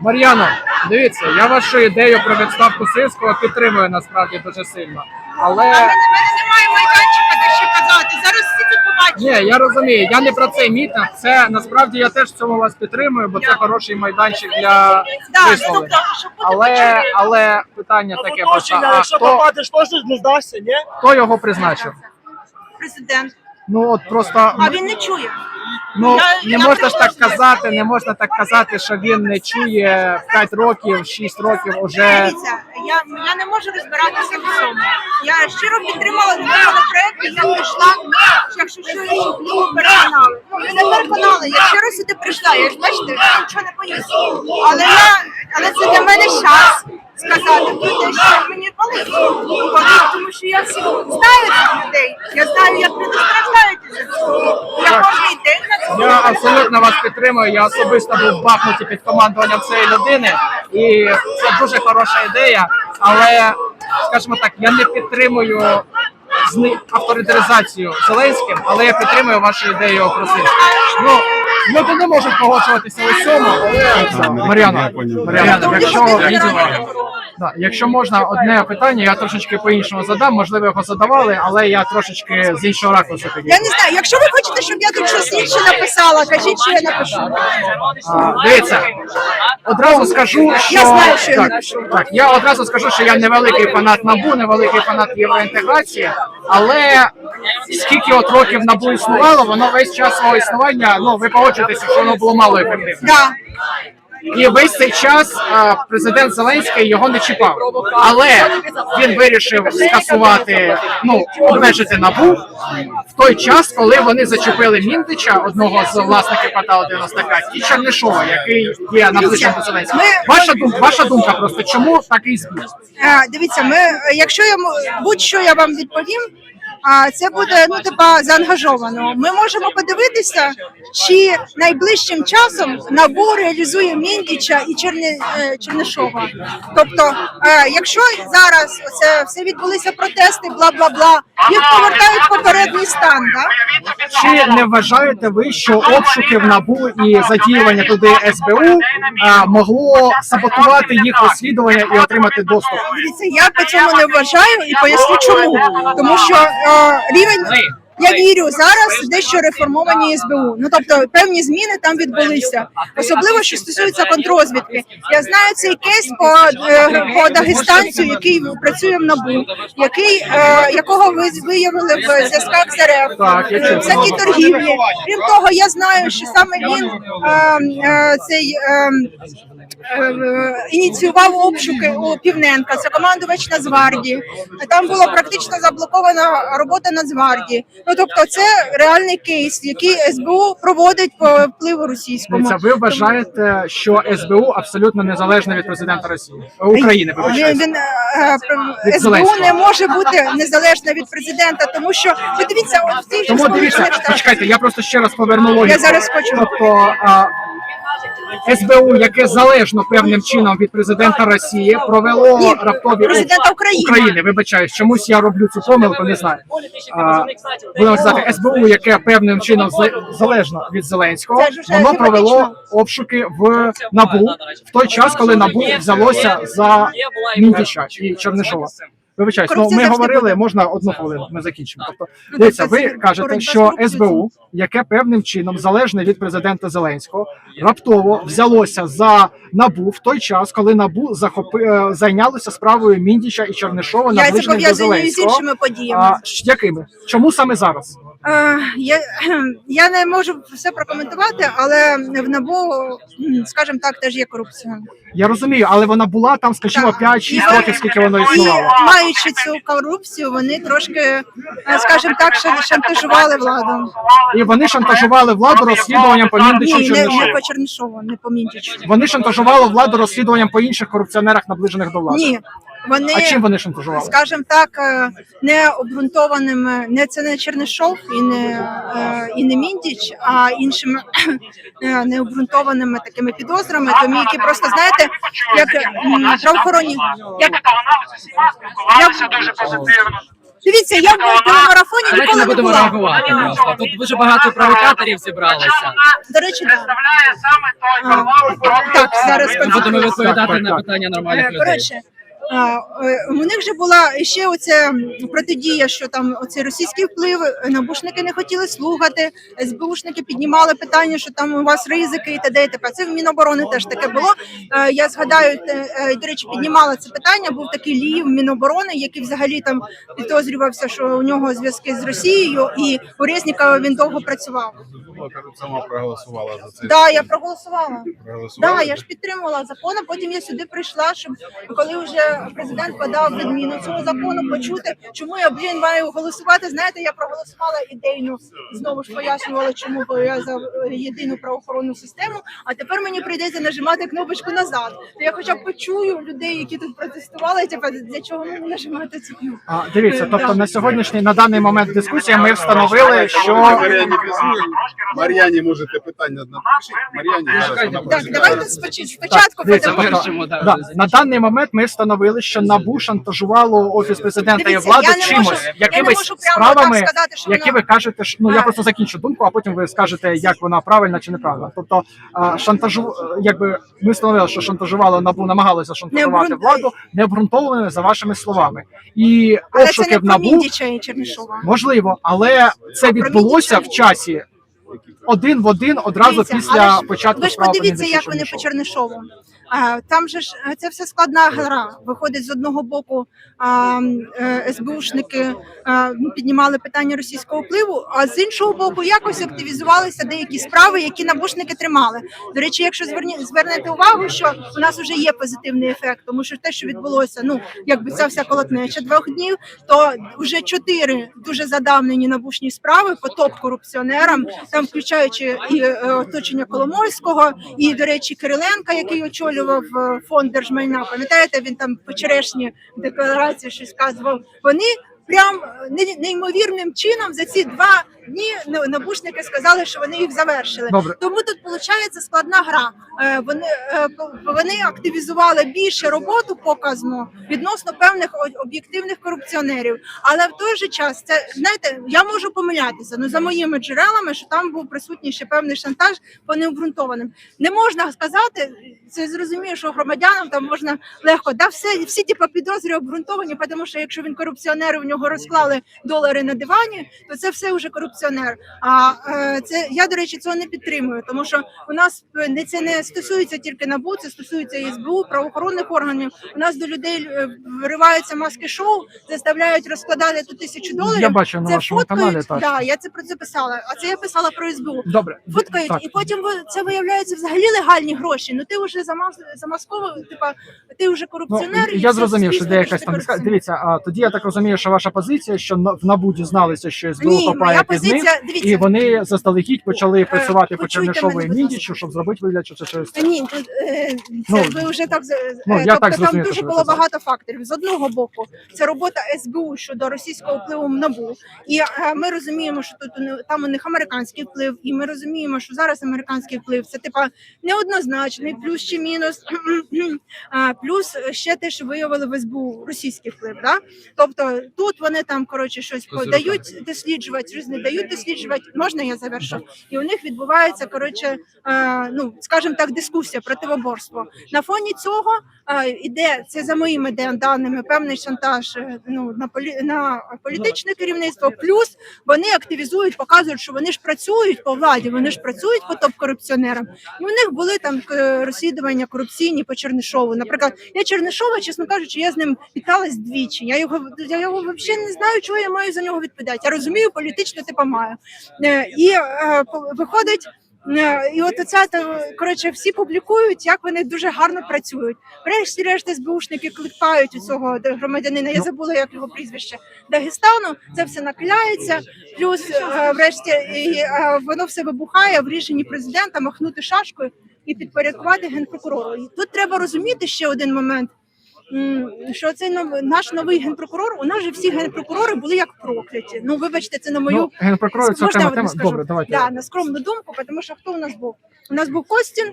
Мар'яно, дивіться, я вашу ідею про відставку Сирського підтримую насправді дуже сильно. Але У мене немає майданчика, де що казати. Зараз всі це побачать. Ні, я розумію, я не про цей мітинг. Це насправді я теж в цьому вас підтримую, бо це хороший майданчик для висловлень. тобто, бути Але але питання таке просто, Оточення, а якщо хто, попадеш, теж не здасться, ні? хто його призначив? президент. Ну от просто А він не чує. Ну я- не я можна ж так казати, не можна так казати, що він не чує 5 років, 6 років уже. Я, я не можу розбиратися в цьому. Я щиро підтримала законопроект, і я прийшла, якщо що, щоб переконали. Ну, мене переконали, я щиро сюди прийшла, я ж бачите, я нічого не боюся. Але я, але це для мене час сказати про те, що мені болить. Болить, тому що я всіх знаю цих людей. Я знаю, як люди страждають із цього. Я кожен день на цьому. Я абсолютно вас підтримую. Я особисто був в Бахмуті під командуванням цієї людини, і це дуже хороша ідея. Але скажімо так, я не підтримую авторитаризацію Зеленським, але я підтримую вашу ідею про Ну, люди не можуть погоджуватися у цьому, Мар'яна, Мар'яна, якщо Да, якщо можна одне питання, я трошечки по-іншому задам. Можливо, його задавали, але я трошечки з іншого ракурсу підійду. Я не знаю, якщо ви хочете, щоб я тут щось інше написала, кажіть, що я напишу. А, Дивіться, одразу скажу, що Я знаю, що я так, напишу. так, я одразу скажу, що я невеликий фанат набу, невеликий фанат євроінтеграції, але скільки от років набу існувало, воно весь час свого існування. Ну ви погоджуєтеся, що воно було мало ефективне. Да. І весь цей час а, президент Зеленський його не чіпав. Але він вирішив скасувати, ну обмежити набу в той час, коли вони зачепили Міндича, одного з власників порталу 95, і Чернишова, який є наближеним до Зеленського. Ваша думка, ваша думка просто чому такий збіг? Е, Дивіться, ми, якщо я будь-що я вам відповім, а це буде ну типа заангажовано. Ми можемо подивитися, чи найближчим часом набу реалізує Міндіча і Черни, е, Чернишова. Тобто, е, якщо зараз це все відбулися протести, бла бла бла, їх повертають попередній стан. Да? Чи не вважаєте ви, що обшуки в набу і задіювання туди СБУ а, могло саботувати їх розслідування і отримати доступ? Дивіться, я по цьому не вважаю і поясню чому. Тому що е, рівень. Я вірю зараз дещо реформовані СБУ. Ну тобто певні зміни там відбулися, особливо що стосується контрозвідки. Я знаю цей кейс по, е, по дагестанцю, який працює в набу, який е, якого ви виявили в зв'язках з РФ. Всякі торгівлі. Крім того, я знаю, що саме він цей. Е, ініціював обшуки у Півненка, це командувач Нацгвардії. Там була практично заблокована робота Нацгвардії. Ну тобто, це реальний кейс, який СБУ проводить по впливу російському. Це ви вважаєте, що СБУ абсолютно незалежна від президента Росії Е, України? Він, він е, Від СБУ Зеленського. не може бути незалежна від президента, тому що ви дивіться, от в цій Тому дивіться, почекайте, я просто ще раз поверну логіку. Я зараз хочу. Тобто а, СБУ, яке залежно певним чином від президента Росії, провело Ні, раптові президента України. України. Вибачаюсь, чомусь я роблю цю помилку, не знаю. А, будемо сказати, СБУ, яке певним чином залежно від Зеленського, воно провело обшуки в НАБУ в той час, коли НАБУ взялося за Міндіча і Чернишова. Вибачаюсь, ну ми говорили, буде. можна одну хвилину, ми закінчимо. Тобто, Ну, дивіться, тобто ви кажете, що. СБУ, яке певним чином залежне від президента Зеленського, раптово взялося за набу в той час, коли набу захопи е, зайнялося справою Міндіча і Чернишова на це наближеним до пов'язую з іншими подіями. А, якими? Чому саме зараз? Е, Я, я не можу все прокоментувати, але в НАБУ, скажімо так, теж є корупція. Я розумію, але вона була там, скажімо, Так. 5-6 років, скільки воно І маючи цю корупцію, вони трошки, е, скажімо так, ша- шантажували владу. І вони шантажували владу розслідуванням по Міндичу Ні, не, не по Чернишову, не по Міндічу. Вони шантажували владу розслідуванням по інших корупціонерах, наближених до влади. Ні, Вони А чим вони шантажували? скажімо так, е, необґрунтованими, не це не Чернишов і не е, і не Міндіч, а іншими е, необґрунтованими такими підозрами, тому які просто знаєте, як правоохоронні, як спілкувалися дуже позитивно. дивіться, я в телемарафоні Давайте ніколи не не будемо була. реагувати просто. Тут дуже багато провокаторів зібралося. До речі, да. Представляє саме той А, так, зараз Ми будемо відповідати так, на питання нормальних Е, людей. Е, у них же була ще оця протидія, що там оцей російський вплив, е, набушники не хотіли слухати, СБУшники піднімали питання, що там у вас ризики і т.д. і т.п. Це в Міноборони теж таке було. Е, Я згадаю, до речі, піднімала це питання. Був такий Ліїв Міноборони, який взагалі там підозрювався, що у нього зв'язки з Росією, і у Резнікова він довго працював. Сама проголосувала за це. Да, я проголосувала. проголосувала. Да, я ж підтримувала закон, а потім я сюди прийшла, щоб коли вже президент подав відміну цього закону, почути, чому я блін маю голосувати. Знаєте, я проголосувала ідейну, знову ж пояснювала, чому бо я за е, єдину правоохоронну систему. А тепер мені прийдеться нажимати кнопочку назад. То я хоча б почую людей, які тут протестували. Типа для чого мені нажимати цю кнопку? А, дивіться, тобто на сьогоднішній на даний момент дискусії ми встановили, що Мар'яні Мар'яні можете питання напишіть. Мар'яні Так, давайте спочатку спочатку тобто, да, на даний момент ми встановили, що набу шантажувало офіс президента і Дивіться, владу я не чимось, можу- я не якимись можу прямо справами, так сказати, що які вона- ви кажете, що ну я просто закінчу думку, а потім ви скажете, як вона правильна чи неправильна. Тобто а, шантажу, якби ми встановили, що шантажувало набу, намагалося шантажувати обґрунт- владу необґрунтованими за вашими словами. І Але це обшуки не в про набу Міндіча і можливо, але це відбулося в часі. Один в один одразу Дивіться, після ж початку Ви ж справи подивіться, Міндича як вони по Чернишова. Чернишову. Там же ж е, це все складна гра. Виходить з одного боку, е, СБУшники піднімали питання російського впливу, а з іншого боку, якось активізувалися деякі справи, які набушники тримали. До речі, якщо звернете увагу, що у нас вже є позитивний ефект, тому що те, що відбулося, ну якби ця вся колотнеча двох днів, то вже чотири дуже задавнені набушні справи по топ-корупціонерам, там включаючи і е, оточення Коломойського, і до речі, Кириленка, який очолював е, фонд держмайна. Пам'ятаєте, він там по черешні декларації щось казував. Вони прям е, не- неймовірним чином за ці два дні на- набушники сказали, що вони їх завершили. Добре. Тому тут виходить складна гра. Е, Вони е, вони активізували більше роботу показну відносно певних об'єктивних корупціонерів. Але в той же час це знаєте, я можу помилятися. Ну за моїми джерелами, що там був присутній ще певний шантаж по необґрунтованим. Не можна сказати, це зрозумію, що громадянам там можна легко. Да, все всі ті підозрі обґрунтовані, тому що якщо він корупціонер, в нього розклали долари на дивані, то це все вже корупціонер. А е, це я до речі цього не підтримую, тому що у нас е, не це не стосується тільки набу, це стосується СБУ, правоохоронних органів. У нас до людей е, вириваються маски шоу, заставляють розкладати ту тисячу доларів. Я бачу на це вашому фоткають, каналі. Так. Да, я це про це писала. А це я писала про СБУ. Добре, Фоткають, так. і потім це виявляється взагалі легальні гроші. Ну ти вже замаз замасковував, типа ти вже корупціонер. Ну, і я зрозумів, що де якась там дивіться. А тоді я так розумію, що ваша позиція, що в набу дізналися, що СБУ Ні, копає моя під них, позиція, дивіться. і вони заздалегідь почали працювати по почуйте Чернишову мене, будь Міндічу, щоб зробити вигляд, що це щось. Та Ні, тут, е, це Ну, ви вже так з- ну, е, я тобто так там зрозумів, дуже що ви було казали. багато факторів. З одного боку, це робота СБУ щодо російського впливу в набу. І е, ми розуміємо, що тут у них- там у них американський вплив, і ми розуміємо, що зараз американський вплив це типа неоднозначний, плюс чи мінус. А, плюс ще те, що виявили в СБУ російський вплив. Да? Тобто тут вони там коротше щось дають досліджувати, щось не дають досліджувати. Можна я завершу? І у них відбувається коротше, е, ну скажімо так, дискусія противоборство. На фоні цього е, іде це за моїми даними певний шантаж е, ну на полі на політичне керівництво. Плюс вони активізують, показують, що вони ж працюють по владі, вони ж працюють по топ-корупціонерам. І у них були там розслідування корупційні по Чернишову. Наприклад, я Чернишова, чесно кажучи, я з ним віталась двічі. Я його я його взагалі не знаю, чого я маю за нього відповідати. Я розумію, політично типа маю. Е, І е, виходить. е, І от та, коротше, всі публікують, як вони дуже гарно працюють. Врешті-решт СБУшники кликають у цього громадянина. Я забула, як його прізвище Дагестану. Це все накаляється. Плюс, врешті, і, воно все вибухає в рішенні президента махнути шашкою і підпорядкувати генпрокурору. І тут треба розуміти ще один момент. Що цей нов- наш новий генпрокурор, у нас же всі генпрокурори були як прокляті. Ну, вибачте, це на мою Ну, генпрокурор, це Можна окрема тема. Добре, давайте. Да, на скромну думку, тому що хто у нас був? У нас був Костін,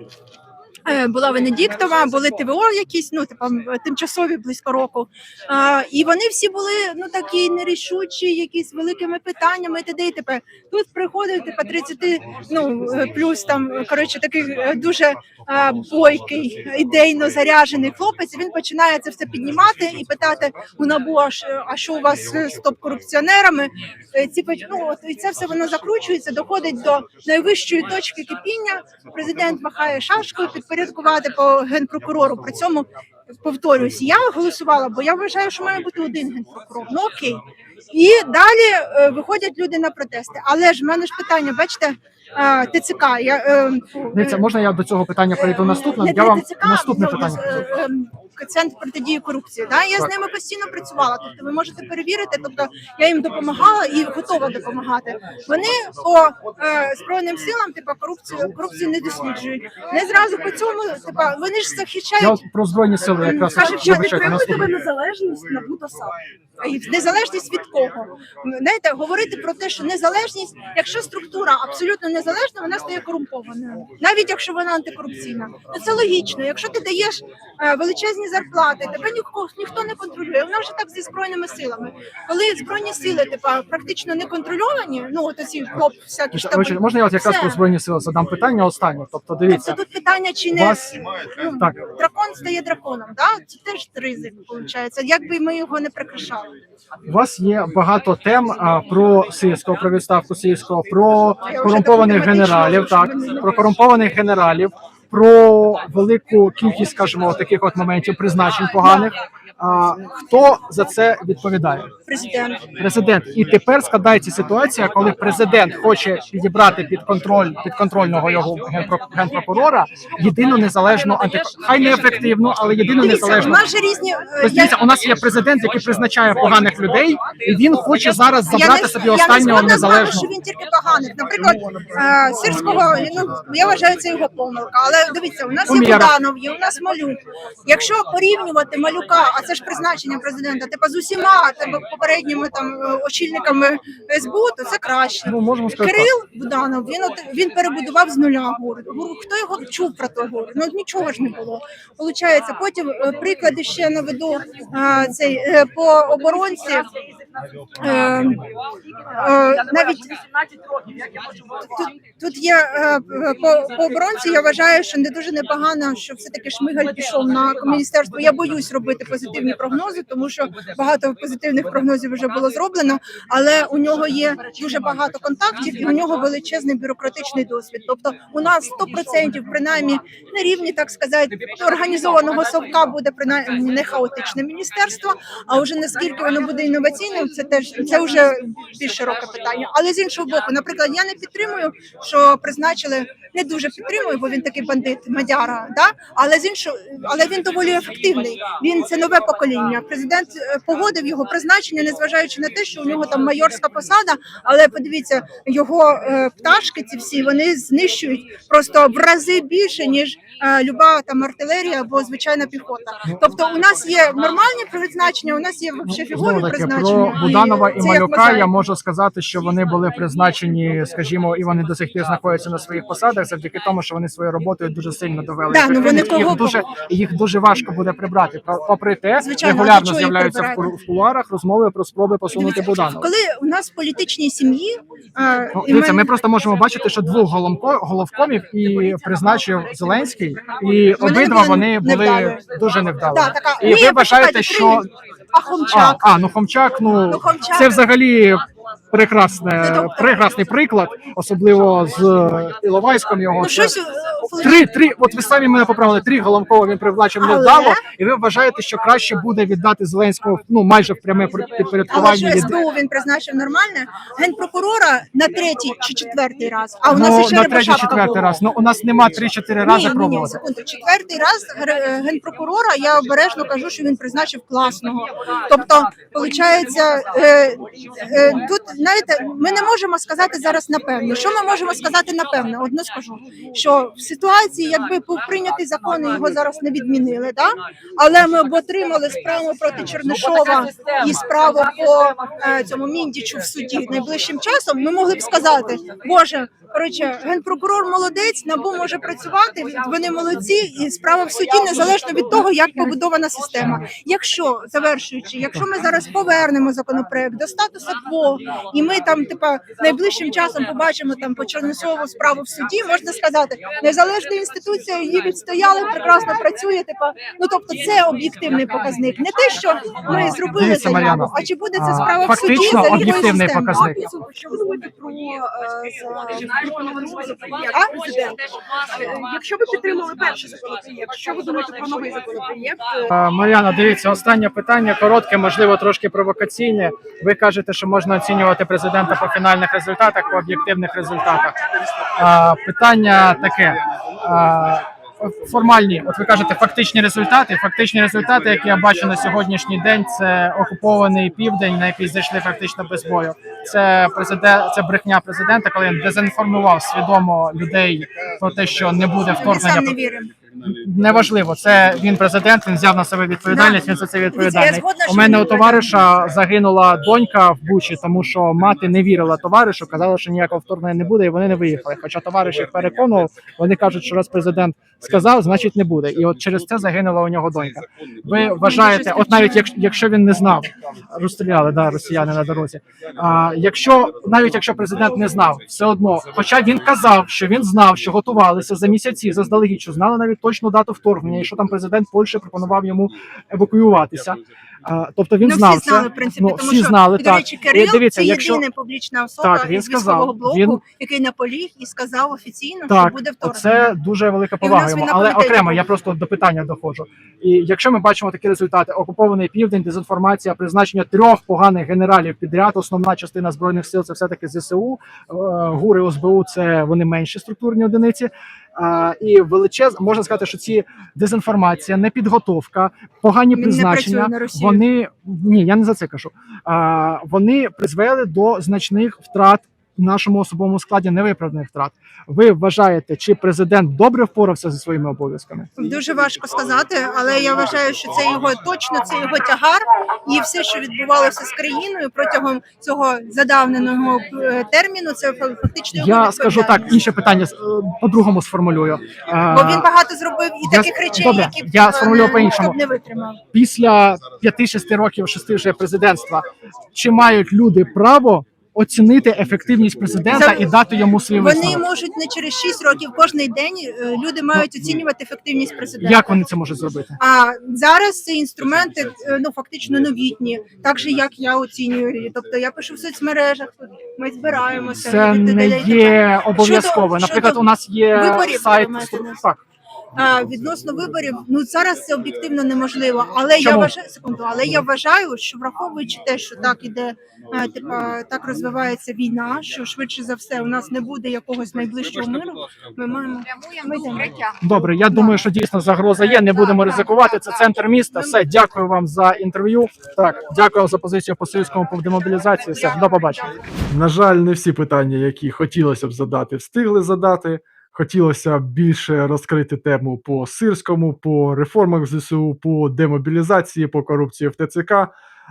була Венедіктова, були ТВО якісь, ну типа тимчасові близько року. А, і вони всі були ну такі нерішучі, якісь великими питаннями. т.д. і т.п. Тут приходить типа 30, ну е, плюс там коротше такий е, дуже а, бойкий, ідейно заряджений хлопець. Він починає це все піднімати і питати у набу, а що, у вас з топ-корупціонерами? Е, Ці ну, от, і це все воно закручується, доходить до найвищої точки кипіння. Президент махає шашкою підпорядкувати по генпрокурору. При цьому повторюсь, я голосувала, бо я вважаю, що має бути один генпрокурор. Ну окей. І далі е, виходять люди на протести. Але ж в мене ж питання, бачите, е, ТЦК. Я, е, Дивіться, можна я до цього питання перейду наступне? не Я вам наступне питання. е, е, Центр протидії корупції. Да? Я Так. з ними постійно працювала. Тобто ви можете перевірити. Тобто я їм допомагала і готова допомагати. Вони по е, збройним силам, типа корупцію корупцію не досліджують. Не зразу по цьому, типа вони ж захищають Я от про збройні сили якраз кажуть, що не приймуть незалежність набута Бутаса. Незалежність від кого? Знаєте, говорити про те, що незалежність, якщо структура абсолютно незалежна, вона стає корумпованою, навіть якщо вона антикорупційна. Ну це логічно. Якщо ти даєш е, величезні зарплати, тебе ніхто ніхто не контролює. Вона вже так зі збройними силами. Коли збройні сили, типа практично не контрольовані, ну от оці хлоп, всякі штаби. Можна я от якраз про збройні сили задам питання останнє. Тобто, Тобто дивіться, тут питання, чи не вас ну, так. дракон стає драконом, да? це теж ризик, виходить. Як би ми його не прикрашали. У вас є багато тем а, про сільського, про відставку сільського, про корумпованих генералів, так про корумпованих генералів, про велику кількість, скажімо, таких от моментів призначень поганих. А, хто за це відповідає? Президент. Президент. І тепер складається ситуація, коли президент хоче підібрати під контроль підконтрольного його генпро- генпрокурора єдину незалежну анти... хай не ефективну, але єдину Дивіться, у незалежну. нас же різні. е, дивіться, у нас є президент, який призначає поганих людей, і він хоче зараз я забрати не- собі я не останнього незалежного. що він тільки поганий. Наприклад, е, сирського ну я вважаю це його помилка. Але дивіться, у нас є. Буданов, є у нас малюк. Якщо порівнювати малюка, а це ж призначення президента, типа з усіма тебе попередніми там е, очільниками СБУ, то це краще. Ну можемо сказати. Кирил Буданов, він от він перебудував з нуля город. Хто його чув про той город? Ну нічого ж не було. Получається, потім е, приклади ще наведу цей е, по оборонці. Е, е, навіть тут, тут є е, по, по оборонці. Я вважаю, що не дуже непогано, що все таки Шмигаль пішов на міністерство. Я боюсь робити позитивні прогнози, тому що багато позитивних прогнозів вже було зроблено. Але у нього є дуже багато контактів, і у нього величезний бюрократичний досвід. Тобто, у нас 100% принаймні на рівні, так сказати, організованого совка буде принаймні не хаотичне міністерство. А вже наскільки воно буде інноваційним, це теж це вже більш широке питання. Але з іншого боку, наприклад, я не підтримую, що призначили не дуже підтримую, бо він такий бандит Мадяра. Да? Але з іншого, але він доволі ефективний. Він це нове покоління. Президент е, погодив його призначення, незважаючи на те, що у нього там майорська посада. Але подивіться, його е, пташки, ці всі вони знищують просто в рази більше ніж е, люба там артилерія або звичайна піхота. Тобто, у нас є нормальні призначення, у нас є фігові Знову таки призначення. Про Буданова і Малюка я можу сказати, що вони були призначені, скажімо, і вони до сих пір знаходяться на своїх посадах завдяки тому, що вони своєю роботою дуже сильно довели. Да, ну вони і їх дуже їх дуже важко буде прибрати. Попри те, Звичайно, регулярно з'являються в кулуарах розмови про спроби посунути Буданова. Коли у нас в політичній сім'ї Ну, і дивіться, мен- ми просто можемо бачити, що двох головко- головкомів і призначив Зеленський, і обидва вони були дуже невдалі. Да, така, І ви вважаєте, що а а, Хомчак. а, ну Хомчак, ну. Це взагалі прекрасне, Ну, прекрасний приклад, особливо з Іловайськом його. Ну щось е, Три, три, от ви самі мене поправили, три Головкова він призначив Але- невдало, і ви вважаєте, що краще буде віддати Зеленського ну майже в пряме при- Але підпорядкування що СБУ він призначив нормальне генпрокурора на третій чи четвертий раз. А у ну, нас ще на третій, четвертий раз. Ну у нас нема три-чотири рази Ні, ні, ні, секунду. Четвертий раз е, генпрокурора я обережно кажу, що він призначив класного. Тобто, виходить, е, е, тут знаєте, ми не можемо сказати зараз напевно. Що ми можемо сказати напевно? Одно скажу, що в ситуації, якби був прийнятий закон, його зараз не відмінили, да? але ми б отримали справу проти Чернишова і справу по е, цьому міндічу в суді найближчим часом. Ми могли б сказати, боже. Коротше, генпрокурор молодець, набу може працювати. Вони молодці, і справа в суді незалежно від того, як побудована система. Якщо завершуючи, якщо ми зараз повернемо законопроект до статусу і ми там, типа, найближчим часом побачимо там по Чорносову справу в суді, можна сказати, незалежна інституція її відстояли, прекрасно працює. Типа, ну тобто, це об'єктивний показник, не те, що ми зробили Дивіться, заяву, а чи буде ця справа в суді за об'єктивний показник. Що ви думаєте про е, Якщо ви підтримали перший законопроєкт, що ви думаєте про новий законопроєкт? Мар'яна, дивіться, останнє питання коротке, можливо, трошки провокаційне. Ви кажете, що можна оцінювати президента по фінальних результатах, по об'єктивних результатах. Е, Питання таке. е, Формальні, от ви кажете, фактичні результати. Фактичні результати, які я бачу на сьогоднішній день, це окупований південь, на який зайшли фактично без бою. Це президент, це брехня президента, коли він дезінформував свідомо людей про те, що не буде Ми вторгнення. сам не віримо. Неважливо, це він президент, він взяв на себе відповідальність, він за це відповідальний. У мене у товариша загинула донька в Бучі, тому що мати не вірила товаришу, казала, що ніякого вторгнення не буде, і вони не виїхали. Хоча товариш їх переконував, вони кажуть, що раз президент сказав, значить не буде. І от через це загинула у нього донька. Ви вважаєте, от навіть якщо, він не знав, розстріляли да, росіяни на дорозі. А якщо навіть якщо президент не знав, все одно, хоча він казав, що він знав, що готувалися за місяці заздалегідь, що знали навіть точну дату вторгнення, і що там президент Польщі пропонував йому евакуюватися. А, тобто він ну, знав всі знали, це. в принципі, ну, тому всі що, знали, до речі, Кирил дивіться, це якщо- єдина публічна особа Так, він із сказав, блоку, він- який наполіг і сказав офіційно, Так, що буде вторгнення. Оце дуже велика повага йому. Але окремо, я просто до питання доходжу. І якщо ми бачимо такі результати: окупований південь, дезінформація, призначення трьох поганих генералів підряд. Основна частина збройних сил це все таки ЗСУ. Е, Гури ОСБУ це вони менші структурні одиниці. І величез можна сказати, що ці дезінформація, непідготовка, погані Він призначення. на вони ні, я не за це кажу. Вони призвели до значних втрат в нашому особовому складі, невиправданих втрат. Ви вважаєте, чи президент добре впорався зі своїми обов'язками? Дуже важко сказати, але я вважаю, що це його точно, це його тягар, і все, що відбувалося з країною протягом цього задавненого е, терміну, це фактично його Я скажу так, інше питання е, по-другому сформулюю. Бо він багато зробив і Я- таких речей, добре, які я е, сформулюю по-іншому. не витримав. після 5-6 років, 6 вже президентства, чи мають люди право оцінити ефективність президента За- і дати йому свій Вони можуть не через 6 років кожний день е, люди мають оцінювати ефективність президента. Як вони це можуть зробити? А зараз ці інструменти е, ну фактично новітні, так же як я оцінюю. Тобто я пишу в соцмережах, ми збираємося. Це не є обов'язково. Наприклад, щодо у нас є виборів, сайт. Так, А, відносно виборів, ну зараз це об'єктивно неможливо. Але я Чому? вважаю секунду, але я вважаю, що враховуючи те, що так іде, е, типа так розвивається війна, що швидше за все у нас не буде якогось найближчого миру. Ми маємо ми йдемо. добре. Я думаю, що дійсно загроза є. Не будемо ризикувати. Це центр міста. Все, дякую вам за інтерв'ю. Так, дякую за позицію по союзькому по демобілізації. Все, до побачення. На жаль, не всі питання, які хотілося б задати, встигли задати. Хотілося більше розкрити тему по сирському, по реформах ЗСУ, по демобілізації, по корупції в ТЦК.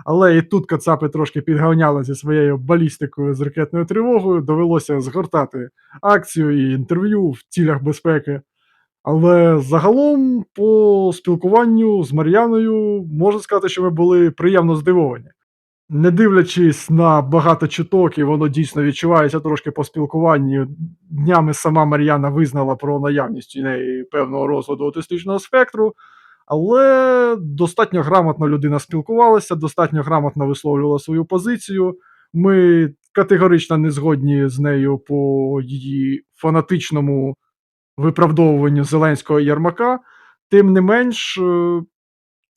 Але і тут Кацапи трошки підганяли зі своєю балістикою з ракетною тривогою. Довелося згортати акцію і інтерв'ю в цілях безпеки. Але загалом, по спілкуванню з Мар'яною, можна сказати, що ми були приємно здивовані. Не дивлячись на багато чуток, і воно дійсно відчувається трошки по спілкуванні. Днями сама Мар'яна визнала про наявність у неї певного розладу аутистичного спектру, але достатньо грамотно людина спілкувалася, достатньо грамотно висловлювала свою позицію. Ми категорично не згодні з нею по її фанатичному виправдовуванню Зеленського Ярмака. Тим не менш, е,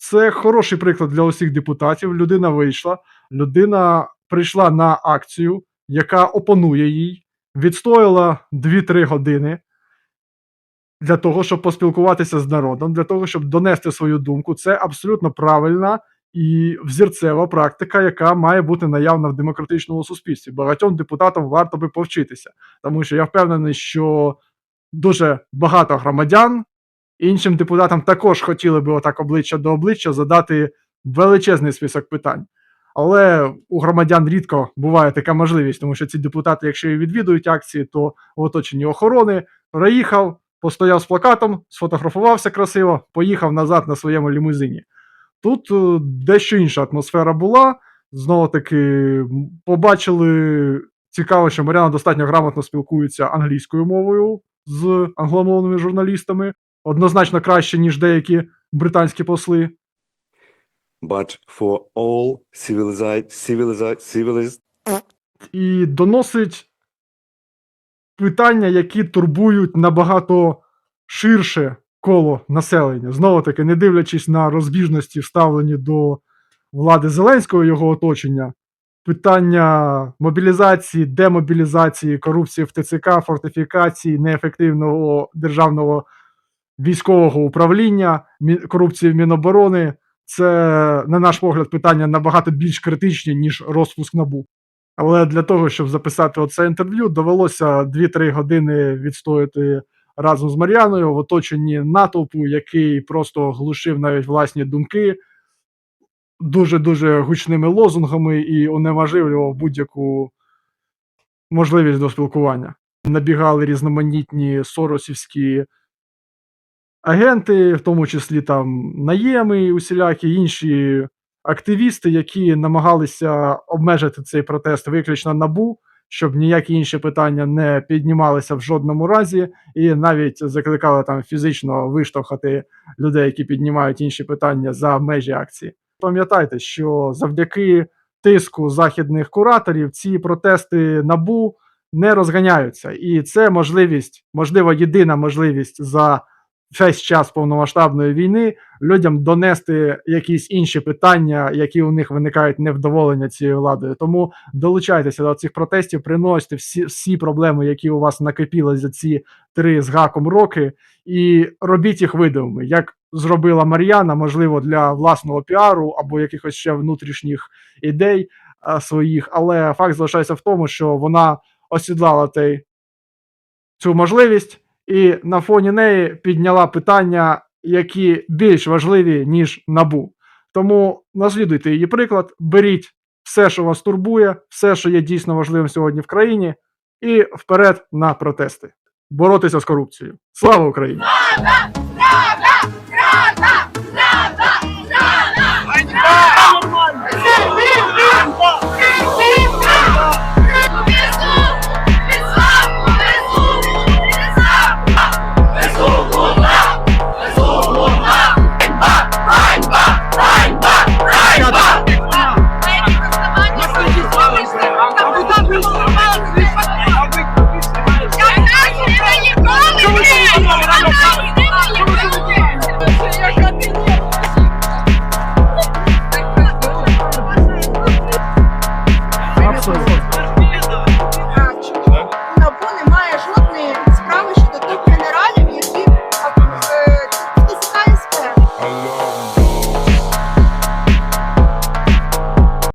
це хороший приклад для усіх депутатів. Людина вийшла, людина прийшла на акцію, яка опонує їй, відстояла 2-3 години для того, щоб поспілкуватися з народом, для того, щоб донести свою думку. Це абсолютно правильна і взірцева практика, яка має бути наявна в демократичному суспільстві. Багатьом депутатам варто би повчитися, тому що я впевнений, що дуже багато громадян. Іншим депутатам також хотіли би отак обличчя до обличчя задати величезний список питань. Але у громадян рідко буває така можливість, тому що ці депутати, якщо і відвідують акції, то в оточенні охорони проїхав, постояв з плакатом, сфотографувався красиво, поїхав назад на своєму лімузині. Тут е, дещо інша атмосфера була. Знову таки, побачили цікаво, що Мар'яна достатньо грамотно спілкується англійською мовою з англомовними журналістами, однозначно краще, ніж деякі британські посли. but for all civilized civilized civilized і доносить питання, які турбують набагато ширше коло населення. Знову таки, не дивлячись на розбіжності, вставлені до влади Зеленського і його оточення, питання мобілізації, демобілізації, корупції в ТЦК, фортифікації, неефективного державного військового управління, корупції в Міноборони. Це, на наш погляд, питання набагато більш критичні, ніж розпуск набу. Але для того, щоб записати оце інтерв'ю, довелося 2-3 години відстояти разом з Мар'яною в оточенні натовпу, який просто глушив навіть власні думки дуже-дуже гучними лозунгами і унеможливлював будь-яку можливість до спілкування. Набігали різноманітні соросівські агенти, в тому числі там наєми, усілякі інші активісти, які намагалися обмежити цей протест виключно набу, щоб ніякі інші питання не піднімалися в жодному разі, і навіть закликали там фізично виштовхати людей, які піднімають інші питання за межі акції. Пам'ятайте, що завдяки тиску західних кураторів ці протести набу не розганяються, і це можливість, можливо, єдина можливість за весь час повномасштабної війни людям донести якісь інші питання, які у них виникають невдоволення цією владою. Тому долучайтеся до цих протестів, приносьте всі, всі проблеми, які у вас накипіли за ці три з гаком роки, і робіть їх видимими, як зробила Мар'яна, можливо, для власного піару або якихось ще внутрішніх ідей а, своїх. Але факт залишається в тому, що вона осідлала цей, цю можливість і на фоні неї підняла питання, які більш важливі, ніж набу. Тому наслідуйте її приклад, беріть все, що вас турбує, все, що є дійсно важливим сьогодні в країні, і вперед на протести. Боротися з корупцією. Слава Україні!